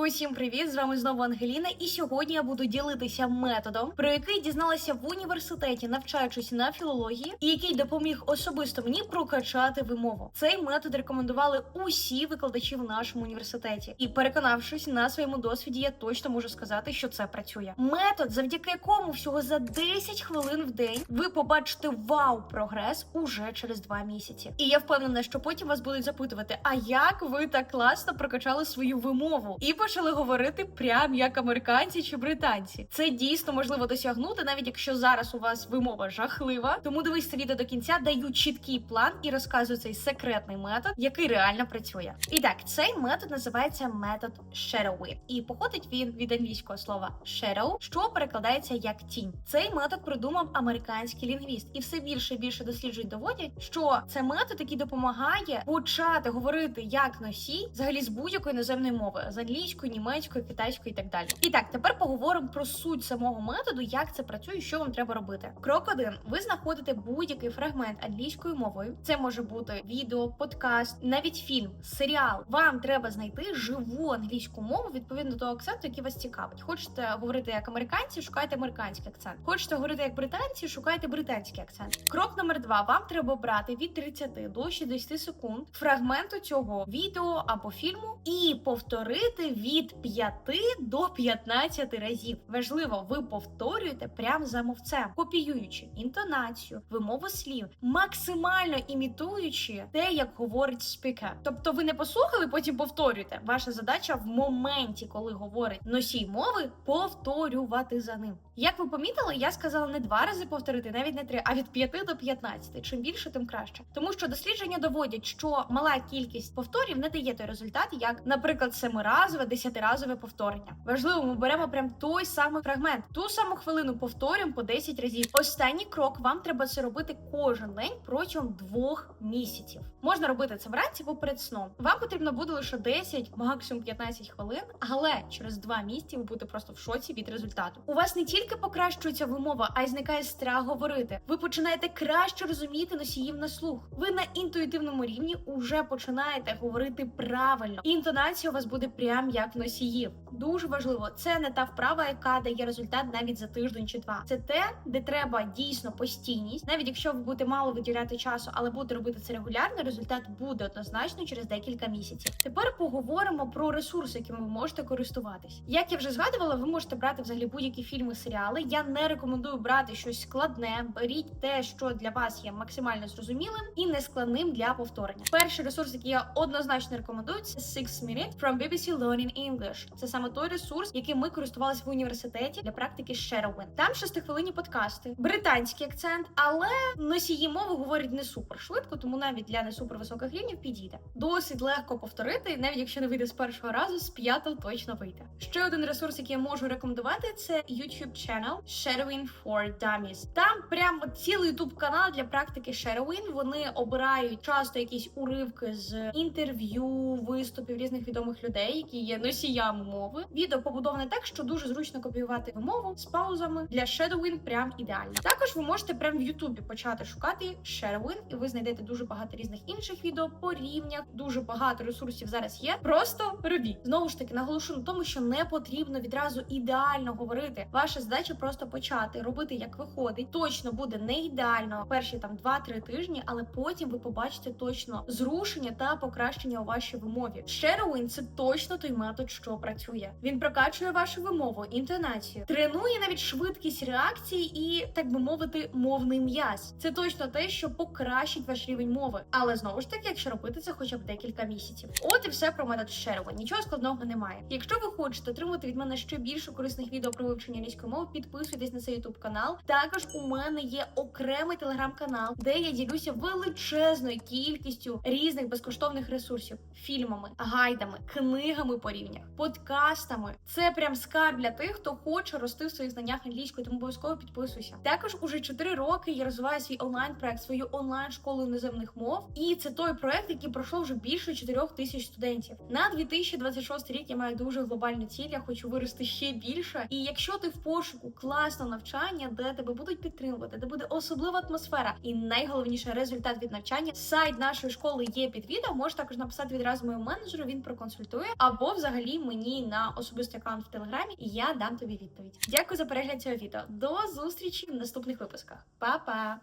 Усім привіт! З вами знову Ангеліна, і сьогодні я буду ділитися методом, про який дізналася в університеті, навчаючись на філології, і який допоміг особисто мені прокачати вимову. Цей метод рекомендували усі викладачі в нашому університеті, і переконавшись на своєму досвіді, я точно можу сказати, що це працює. Метод, завдяки якому всього за 10 хвилин в день ви побачите вау прогрес уже через два місяці. І я впевнена, що потім вас будуть запитувати: а як ви так класно прокачали свою вимову? І почали говорити прям як американці чи британці. Це дійсно можливо досягнути, навіть якщо зараз у вас вимова жахлива. Тому дивись це відео до кінця, даю чіткий план і розказую цей секретний метод, який реально працює. І так, цей метод називається метод shadowing. і походить він від англійського слова shadow, що перекладається як тінь. Цей метод придумав американський лінгвіст, і все більше і більше досліджень доводять, що це метод, який допомагає почати говорити як носій, взагалі з будь-якої іноземної мови з англійської, німецької, китайської і так далі. І так, тепер поговоримо про суть самого методу, як це працює, що вам треба робити. Крок один: ви знаходите будь-який фрагмент англійською мовою. Це може бути відео, подкаст, навіть фільм, серіал. Вам треба знайти живу англійську мову відповідно до того акценту, який вас цікавить. Хочете говорити як американці, шукайте американський акцент. Хочете говорити як британці, шукайте британський акцент. Крок номер два: вам треба брати від 30 до 60 секунд фрагменту цього відео або фільму і повторити від 5 до 15 разів. Важливо, ви повторюєте прямо за мовцем, копіюючи інтонацію, вимову слів, максимально імітуючи те, як говорить спікер. Тобто, ви не послухали, потім повторюєте. Ваша задача в моменті, коли говорить носій мови, повторювати за ним. Як ви помітили, я сказала не два рази повторити, навіть не три, а від 5 до 15. Чим більше, тим краще. Тому що дослідження доводять, що мала кількість повторів не дає той результат, як, наприклад, семиразове, десятиразове повторення. Важливо, ми беремо прям той самий фрагмент, ту саму хвилину повторюємо по 10 разів. Останній крок вам треба це робити кожен день протягом двох місяців. Можна робити це вранці або перед сном. Вам потрібно буде лише 10, максимум 15 хвилин, але через два місяці ви будете просто в шоці від результату. У вас не тільки покращується вимова, а й зникає страх говорити. Ви починаєте краще розуміти носіїв на слух. Ви на інтуїтивному рівні уже починаєте говорити правильно. І інтонація у вас буде прям як в носіїв. Дуже важливо, це не та вправа, яка дає результат навіть за тиждень чи два. Це те, де треба дійсно постійність, навіть якщо ви будете мало виділяти часу, але будете робити це регулярно, результат буде однозначно через декілька місяців. Тепер поговоримо про ресурси, якими ви можете користуватись. Як я вже згадувала, ви можете брати взагалі будь-які фільми, серіали. Я не рекомендую брати щось складне. Беріть те, що для вас є максимально зрозумілим і нескладним для повторення. Перший ресурс, який я однозначно рекомендую, це Six Minutes from BBC Learning English. Це саме той ресурс, яким ми користувалися в університеті для практики Shadowing. Там шестихвилинні подкасти, британський акцент, але носії мови говорять не супер швидко, тому навіть для не супер високих рівнів підійде. Досить легко повторити, навіть якщо не вийде з першого разу, з п'ятого точно вийде. Ще один ресурс, який я можу рекомендувати, це YouTube channel Shadowing for Dummies. Там прямо цілий YouTube канал для практики Shadowing. Вони обирають часто якісь уривки з інтерв'ю, виступів різних відомих людей, які є носіями мови. Відео побудоване так, що дуже зручно копіювати вимову з паузами для Shadowing прям ідеально. Також ви можете прямо в Ютубі почати шукати Shadowing, і ви знайдете дуже багато різних інших відео по рівнях. Дуже багато ресурсів зараз є. Просто робіть. Знову ж таки, наголошу на тому, що не потрібно відразу ідеально говорити. Ваша задача просто почати робити, як виходить. Точно буде не ідеально перші там 2-3 тижні, але потім ви побачите точно зрушення та покращення у вашій вимові. Shadowing – це точно той метод, що працює. Він прокачує вашу вимову, інтонацію, тренує навіть швидкість реакції і, так би мовити, мовний м'яз. Це точно те, що покращить ваш рівень мови. Але знову ж таки, якщо робити це хоча б декілька місяців. От і все про метод Shadowing. Нічого складного немає. Якщо ви хочете отримати від мене ще більше корисних відео про вивчення англійської мови, підписуйтесь на цей YouTube канал. Також у мене є окремий телеграм-канал, де я ділюся величезною кількістю різних безкоштовних ресурсів, фільмами, гайдами, книгами по рівнях, подкастами. Це прям скарб для тих, хто хоче рости в своїх знаннях англійської, тому обов'язково підписуйся. Також уже 4 роки я розвиваю свій онлайн проект, свою онлайн школу іноземних мов. І це той проект, який пройшов вже більше 4 тисяч студентів. На 2026 рік я маю дуже глобальну ціль. Я хочу вирости ще більше. І якщо ти в пошуку пошуку класного навчання, де тебе будуть підтримувати, де буде особлива атмосфера, і найголовніше результат від навчання. Сайт нашої школи є під відео. Можеш також написати відразу моєму менеджеру. Він проконсультує, або взагалі мені на особистий аккаунт в телеграмі, і я дам тобі відповідь. Дякую за перегляд цього відео. До зустрічі в наступних випусках. Па-па!